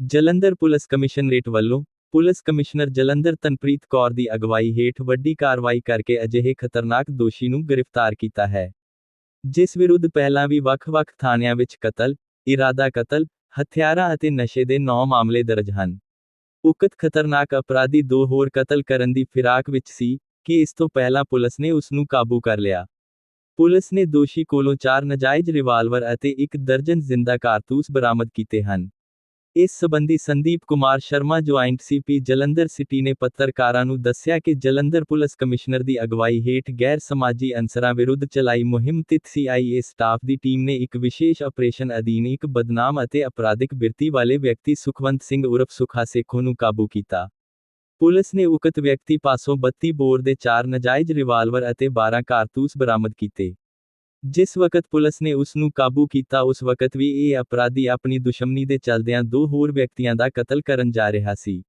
Jalandhar police commissionerate ਵੱਲੋਂ police commissioner Jalandhar Tanpreet Kaur ਦੀ ਅਗਵਾਈ ਹੇਠ ਵੱਡੀ ਕਾਰਵਾਈ ਕਰਕੇ ਅਜਿਹੇ ਖਤਰਨਾਕ ਦੋਸ਼ੀ ਨੂੰ ਗ੍ਰਿਫਤਾਰ ਕੀਤਾ ਹੈ ਜਿਸ ਵਿਰੁੱਧ ਪਹਿਲਾਂ ਵੀ ਵੱਖ-ਵੱਖ ਥਾਣਿਆਂ ਵਿੱਚ ਕਤਲ, ਇਰਾਦਾ ਕਤਲ, ਹਥਿਆਰਾਂ ਅਤੇ ਨਸ਼ੇ ਦੇ 9 ਮਾਮਲੇ ਦਰਜ ਹਨ। ਉਕਤ ਖਤਰਨਾਕ ਅਪਰਾਧੀ ਦੋ ਹੋਰ ਕਤਲ ਕਰਨ ਦੀ ਫਿਰਾਕ ਵਿੱਚ ਸੀ ਕਿ ਇਸ ਤੋਂ ਪਹਿਲਾਂ ਪੁਲਿਸ ਨੇ ਉਸ ਨੂੰ ਕਾਬੂ ਕਰ ਲਿਆ। ਪੁਲਿਸ ਨੇ ਦੋਸ਼ੀ ਕੋਲੋਂ ਚਾਰ ਨਾਜਾਇਜ਼ ਰਿਵਾਲਵਰ ਅਤੇ ਇੱਕ ਦਰਜਨ ਜ਼ਿੰਦਾ ਕਾਰਤੂਸ ਬਰਾਮਦ ਕੀਤੇ ਹਨ। ਇਸ ਸਬੰਧੀ Sandeep Kumar Sharma joint CP Jalandhar city ਨੇ ਪੱਤਰਕਾਰਾਂ ਨੂੰ ਦੱਸਿਆ ਕਿ ਜਲੰਧਰ ਪੁਲਿਸ ਕਮਿਸ਼ਨਰ ਦੀ ਅਗਵਾਈ ਹੇਠ ਗੈਰ ਸਮਾਜੀ ਅਨਸਰਾਂ ਵਿਰੁੱਧ ਚਲਾਈ ਮੁਹਿੰਮ ਤਹਿਤ ਸੀਆਈਏ ਸਟਾਫ ਦੀ ਟੀਮ ਨੇ ਇੱਕ ਵਿਸ਼ੇਸ਼ ਆਪਰੇਸ਼ਨ ਅਧੀਨ ਇੱਕ ਬਦਨਾਮ ਅਤੇ ਅਪਰਾਧਿਕ ਬਿਰਤੀ ਵਾਲੇ ਵਿਅਕਤੀ ਸੁਖਵੰਤ ਸਿੰਘ ਉਰਫ ਸੁਖਾ ਸੇਖੋਂ ਨੂੰ ਕਾਬੂ ਕੀਤਾ। ਪੁਲਿਸ ਨੇ ਉਕਤ ਵਿਅਕਤੀ ਪਾਸੋਂ 32 ਬੋਰ ਦੇ ਚਾਰ ਨਾਜਾਇਜ਼ ਰਿਵਾਲਵਰ ਅਤੇ 12 ਕਾਰਤੂਸ ਬਰਾਮਦ ਕੀਤੇ। ਜਿਸ ਵਕਤ ਪੁਲਿਸ ਨੇ ਉਸ ਨੂੰ ਕਾਬੂ ਕੀਤਾ ਉਸ ਵਕਤ ਵੀ ਇਹ ਅਪਰਾਧੀ ਆਪਣੀ ਦੁਸ਼ਮਣੀ ਦੇ ਚਲਦਿਆਂ ਦੋ ਹੋਰ ਵਿਅਕਤੀਆਂ ਦਾ ਕਤਲ ਕਰਨ ਜਾ ਰਿਹਾ ਸੀ।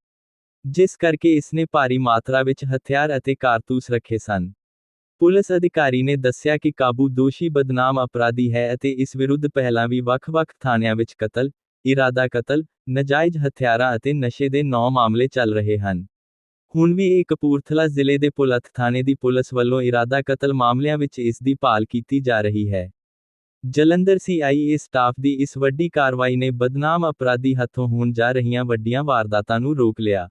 ਜਿਸ ਕਰਕੇ ਇਸ ਨੇ ਭਾਰੀ ਮਾਤਰਾ ਵਿੱਚ ਹਥਿਆਰ ਅਤੇ ਕਾਰਤੂਸ ਰੱਖੇ ਸਨ। ਪੁਲਿਸ ਅਧਿਕਾਰੀ ਨੇ ਦੱਸਿਆ ਕਿ ਕਾਬੂ ਦੋਸ਼ੀ ਬਦਨਾਮ ਅਪਰਾਧੀ ਹੈ ਅਤੇ ਇਸ ਵਿਰੁੱਧ ਪਹਿਲਾਂ ਵੀ ਵੱਖ-ਵੱਖ ਥਾਣਿਆਂ ਵਿੱਚ ਕਤਲ, ਇਰਾਦਾ ਕਤਲ, ਨਾਜਾਇਜ਼ ਹਥਿਆਰਾਂ ਅਤੇ ਨਸ਼ੇ ਦੇ 9 ਮਾਮਲੇ ਚੱਲ ਰਹੇ ਹਨ। ਹੁਣ ਵੀ ਇਹ ਕਪੂਰਥਲਾ ਜ਼ਿਲ੍ਹੇ ਦੇ ਪੁਲੱਥ ਥਾਣੇ ਦੀ ਪੁਲਿਸ ਵੱਲੋਂ ਇਰਾਦਾ ਕਤਲ ਮਾਮਲਿਆਂ ਵਿੱਚ ਇਸ ਦੀ ਭਾਲ ਕੀਤੀ ਜਾ ਰਹੀ ਹੈ। ਜਲੰਧਰ ਸੀਆਈਏ ਸਟਾਫ ਦੀ ਇਸ ਵੱਡੀ ਕਾਰਵਾਈ ਨੇ ਬਦਨਾਮ ਅਪਰਾਧੀ ਹੱਥੋਂ ਹੋਣ ਜਾ ਰਹੀਆਂ ਵੱਡੀਆਂ ਵਾਰਦਾਤਾਂ ਨੂੰ ਰੋਕ ਲਿਆ।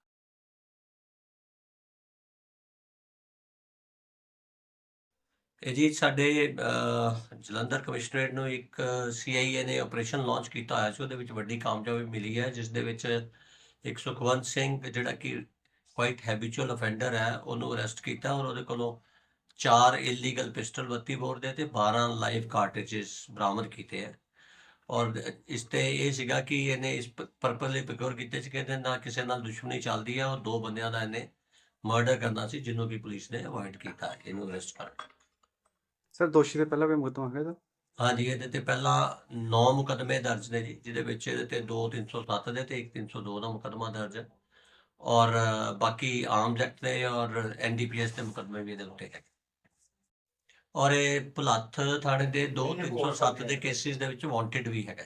ਜੀ ਸਾਡੇ ਜਲੰਧਰ ਕਮਿਸ਼ਨਰੇਟ ਨੂੰ ਇੱਕ ਸੀਆਈਏ ਨੇ ਆਪਰੇਸ਼ਨ ਲਾਂਚ ਕੀਤਾ ਹੋਇਆ ਸੀ, ਉਹਦੇ ਵਿੱਚ ਵੱਡੀ ਕਾਮਯਾਬੀ ਮਿਲੀ ਹੈ, ਜਿਸ ਦੇ ਵਿੱਚ ਇੱਕ ਸੁਖਵੰਤ ਸਿੰਘ, ਜਿਹੜਾ ਕਿ ਕੁਆਇਟ ਹੈਬਿਚੁਅਲ ਅਫੈਂਡਰ ਹੈ ਉਹਨੂੰ ਅਰੈਸਟ ਕੀਤਾ ਔਰ ਉਹਦੇ ਕੋਲੋਂ ਚਾਰ ਇਲੀਗਲ ਪਿਸਟਲ 32 ਬੋਰ ਦੇ ਤੇ 12 ਲਾਈਵ ਕਾਰਟ੍ਰਿਜਸ ਬਰਾਮਦ ਕੀਤੇ ਹੈ। ਔਰ ਇਸ ਤੇ ਇਹ ਸੀਗਾ ਕਿ ਇਹਨੇ ਇਸ ਪਰਪਸ ਲਈ ਪ੍ਰੋਕਿਉਰ ਕੀਤੇ ਸੀ ਕਿ ਇਹਦੇ ਨਾਲ ਕਿਸੇ ਨਾਲ ਦੁਸ਼ਮਣੀ ਚੱਲਦੀ ਹੈ ਔਰ ਦੋ ਬੰਦਿਆਂ ਦਾ ਇਹਨੇ ਮਰਡਰ ਕਰਨਾ ਸੀ ਜਿਹਨੂੰ ਕਿ ਪੁਲਿਸ ਨੇ ਅਵੋਇਡ ਕੀਤਾ ਇਹਨੂੰ ਅਰੈਸਟ ਕਰਕੇ ਸਰ ਦੋਸ਼ੀ ਦੇ ਪਹਿਲਾਂ ਕੋਈ ਮੁਕੱਦਮਾ ਹੈਗਾ ਇਹਦਾ? ਹਾਂਜੀ ਇਹਦੇ ਤੇ ਪਹਿਲਾਂ 9 ਮੁਕੱਦਮੇ ਦਰਜ ਨੇ ਜੀ ਜਿਹਦੇ ਵਿੱਚ ਇਹਦੇ ਤੇ 2 307 ਦੇ ਤੇ ਇੱਕ 302 ਦਾ ਮੁਕੱਦਮਾ ਦਰਜ ਹੈ। ਔਰ ਬਾਕੀ ਆਰਮਜ਼ ਐਕਟ ਦੇ ਔਰ ਐਨਡੀਪੀਐਸ ਦੇ ਮੁਕੱਦਮੇ ਵੀ ਇਹਦੇ ਉੱਤੇ ਹੈ ਔਰ ਇਹ ਭੁਲੱਥ ਥਾਣੇ ਦੇ 2 307 ਦੇ ਕੇਸਿਸ ਦੇ ਵਿੱਚ ਵਾਂਟਡ ਵੀ ਹੈਗਾ।